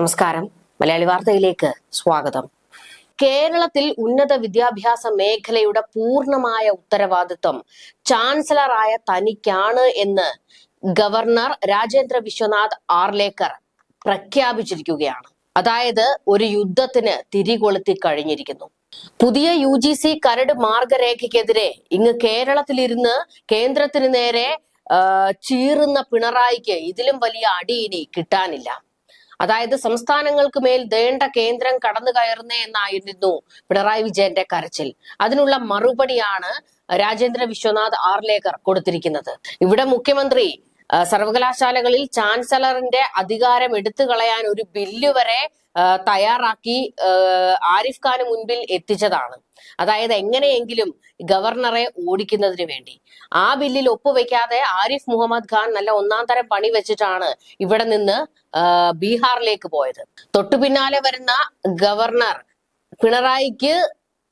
നമസ്കാരം. മലയാളി വാർത്തയിലേക്ക് സ്വാഗതം. കേരളത്തിൽ ഉന്നത വിദ്യാഭ്യാസ മേഖലയുടെ പൂർണമായ ഉത്തരവാദിത്വം ചാൻസലറായ തനിക്കാണ് എന്ന് ഗവർണർ രാജേന്ദ്ര വിശ്വനാഥ് ആർലേക്കർ പ്രഖ്യാപിച്ചിരിക്കുകയാണ്. അതായത് ഒരു യുദ്ധത്തിന് തിരികൊളുത്തി കഴിഞ്ഞിരിക്കുന്നു. പുതിയ യു ജി സി കരട് മാർഗരേഖയ്ക്കെതിരെ ഇങ്ങ് കേരളത്തിലിരുന്ന് കേന്ദ്രത്തിന് നേരെ ചീറുന്ന പിണറായിക്ക് ഇതിലും വലിയ അടി ഇനി കിട്ടാനില്ല. അതായത് സംസ്ഥാനങ്ങൾക്ക് മേൽ ദേണ്ട കേന്ദ്രം കടന്നു കയറുന്നേ എന്നായിരുന്നു പിണറായി വിജയന്റെ കരച്ചിൽ. അതിനുള്ള മറുപടിയാണ് രാജേന്ദ്ര വിശ്വനാഥ് ആർലേക്കർ കൊടുത്തിരിക്കുന്നത്. ഇവിടെ മുഖ്യമന്ത്രി സർവകലാശാലകളിൽ ചാൻസലറിന്റെ അധികാരം എടുത്തു കളയാൻ ഒരു ബില്ല് വരെ തയ്യാറാക്കി ആരിഫ് ഖാന് മുൻപിൽ എത്തിച്ചതാണ്. അതായത് എങ്ങനെയെങ്കിലും ഗവർണറെ ഓടിക്കുന്നതിന് വേണ്ടി. ആ ബില്ലിൽ ഒപ്പുവെക്കാതെ ആരിഫ് മുഹമ്മദ് ഖാൻ നല്ല ഒന്നാം തരം പണി വെച്ചിട്ടാണ് ഇവിടെ നിന്ന് ബീഹാറിലേക്ക് പോയത്. തൊട്ടു പിന്നാലെ വരുന്ന ഗവർണർ പിണറായിക്ക്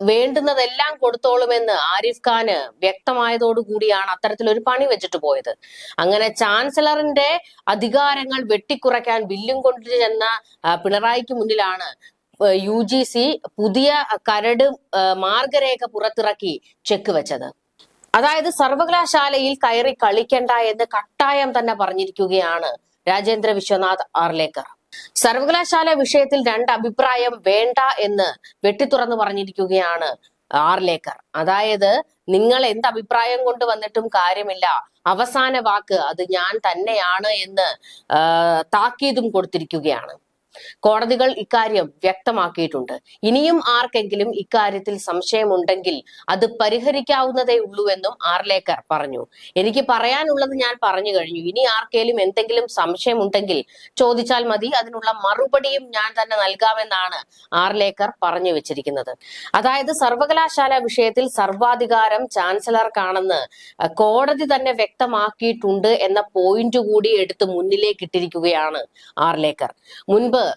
വേണ്ടുന്നതെല്ലാം കൊടുത്തോളുമെന്ന് ആരിഫ് ഖാന് വ്യക്തമായതോടുകൂടിയാണ് അത്തരത്തിലൊരു പണി വെച്ചിട്ട് പോയത്. അങ്ങനെ ചാൻസലറിന്റെ അധികാരങ്ങൾ വെട്ടിക്കുറയ്ക്കാൻ ബില്ലും കൊണ്ടു ചെന്ന പിണറായിക്ക് മുന്നിലാണ് യു ജി സി പുതിയ കരട് മാർഗരേഖ പുറത്തിറക്കി ചെക്ക് വെച്ചത്. അതായത് സർവകലാശാലയിൽ കയറി കളിക്കണ്ട എന്ന് കട്ടായം തന്നെ പറഞ്ഞിരിക്കുകയാണ് രാജേന്ദ്ര വിശ്വനാഥ് ആർലേക്കർ. സർവകലാശാല വിഷയത്തിൽ രണ്ട് അഭിപ്രായം വേണ്ട എന്ന് വെട്ടിത്തുറന്ന് പറഞ്ഞിരിക്കുകയാണ് ആർലേക്കർ അതായത് നിങ്ങൾ എന്ത് അഭിപ്രായം കൊണ്ട് വന്നിട്ടും കാര്യമില്ല. അവസാന വാക്ക് അത് ഞാൻ തന്നെയാണ് എന്ന് താക്കീതും കൊടുത്തിരിക്കുകയാണ്. കോടതികൾ ഇക്കാര്യം വ്യക്തമാക്കിയിട്ടുണ്ട്. ഇനിയും ആർക്കെങ്കിലും ഇക്കാര്യത്തിൽ സംശയമുണ്ടെങ്കിൽ അത് പരിഹരിക്കാവുന്നതേ ഉള്ളൂ എന്നും ആർലേക്കർ പറഞ്ഞു. എനിക്ക് പറയാനുള്ളത് ഞാൻ പറഞ്ഞു കഴിഞ്ഞു. ഇനി ആർക്കെങ്കിലും എന്തെങ്കിലും സംശയമുണ്ടെങ്കിൽ ചോദിച്ചാൽ മതി. അതിനുള്ള മറുപടിയും ഞാൻ തന്നെ നൽകാമെന്നാണ് ആർലേക്കർ പറഞ്ഞു വെച്ചിരിക്കുന്നത്. അതായത് സർവകലാശാല വിഷയത്തിൽ സർവാധികാരം ചാൻസലർക്കാണെന്ന് കോടതി തന്നെ വ്യക്തമാക്കിയിട്ടുണ്ട് എന്ന പോയിന്റ് കൂടി എടുത്ത് മുന്നിലേക്ക് ഇട്ടിരിക്കുകയാണ് ആർലേക്കർ. മുൻപ്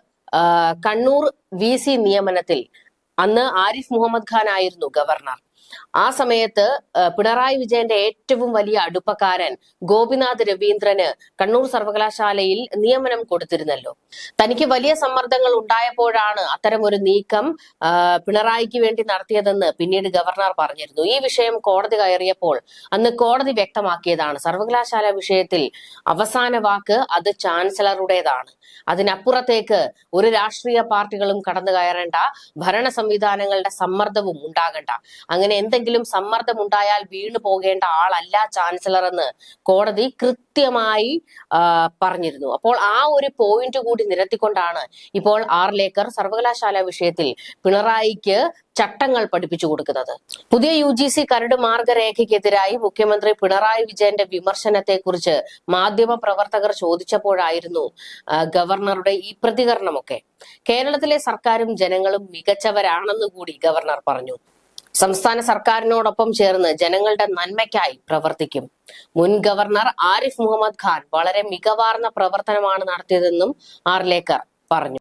കണ്ണൂർ വി സി നിയമനത്തിൽ അന്ന് ആരിഫ് മുഹമ്മദ് ഖാൻ ആയിരുന്നു ഗവർണർ. ആ സമയത്ത് പിണറായി വിജയന്റെ ഏറ്റവും വലിയ അടുപ്പക്കാരൻ ഗോപിനാഥ് രവീന്ദ്രന് കണ്ണൂർ സർവകലാശാലയിൽ നിയമനം കൊടുത്തിരുന്നല്ലോ. തനിക്ക് വലിയ സമ്മർദ്ദങ്ങൾ ഉണ്ടായപ്പോഴാണ് അത്തരം ഒരു നീക്കം പിണറായിക്ക് വേണ്ടി നടത്തിയതെന്ന് പിന്നീട് ഗവർണർ പറഞ്ഞിരുന്നു. ഈ വിഷയം കോടതി കയറിയപ്പോൾ അന്ന് കോടതി വ്യക്തമാക്കിയതാണ്. സർവകലാശാല വിഷയത്തിൽ അവസാന വാക്ക് അത് ചാൻസലറുടേതാണ്. അതിനപ്പുറത്തേക്ക് ഒരു രാഷ്ട്രീയ പാർട്ടികളും കടന്നു കയറേണ്ട ഭരണ സംവിധാനങ്ങളുടെ സമ്മർദ്ദവും ഉണ്ടാകണ്ട. അങ്ങനെ എന്തെങ്കിലും സമ്മർദ്ദം ഉണ്ടായാൽ വീണു പോകേണ്ട ആളല്ല ചാൻസലർ എന്ന് കോടതി കൃത്യമായി പറഞ്ഞിരുന്നു. അപ്പോൾ ആ ഒരു പോയിന്റ് കൂടി നിരത്തിക്കൊണ്ടാണ് ഇപ്പോൾ ആർലേക്കർ സർവകലാശാല വിഷയത്തിൽ പിണറായിക്ക് ചട്ടങ്ങൾ പഠിപ്പിച്ചു കൊടുക്കുന്നത്. പുതിയ യു ജി സി കരട് മാർഗരേഖയ്ക്കെതിരായി മുഖ്യമന്ത്രി പിണറായി വിജയന്റെ വിമർശനത്തെ കുറിച്ച് മാധ്യമ പ്രവർത്തകർ ചോദിച്ചപ്പോഴായിരുന്നു ഗവർണറുടെ ഈ പ്രതികരണമൊക്കെ. കേരളത്തിലെ സർക്കാരും ജനങ്ങളും മികച്ചവരാണെന്ന് കൂടി ഗവർണർ പറഞ്ഞു. സംസ്ഥാന സർക്കാരിനോടൊപ്പം ചേർന്ന് ജനങ്ങളുടെ നന്മയ്ക്കായി പ്രവർത്തിക്കും. മുൻ ഗവർണർ ആരിഫ് മുഹമ്മദ് ഖാൻ വളരെ മികവാർന്ന പ്രവർത്തനമാണ് നടത്തിയതെന്നും ആർലേക്കർ പറഞ്ഞു.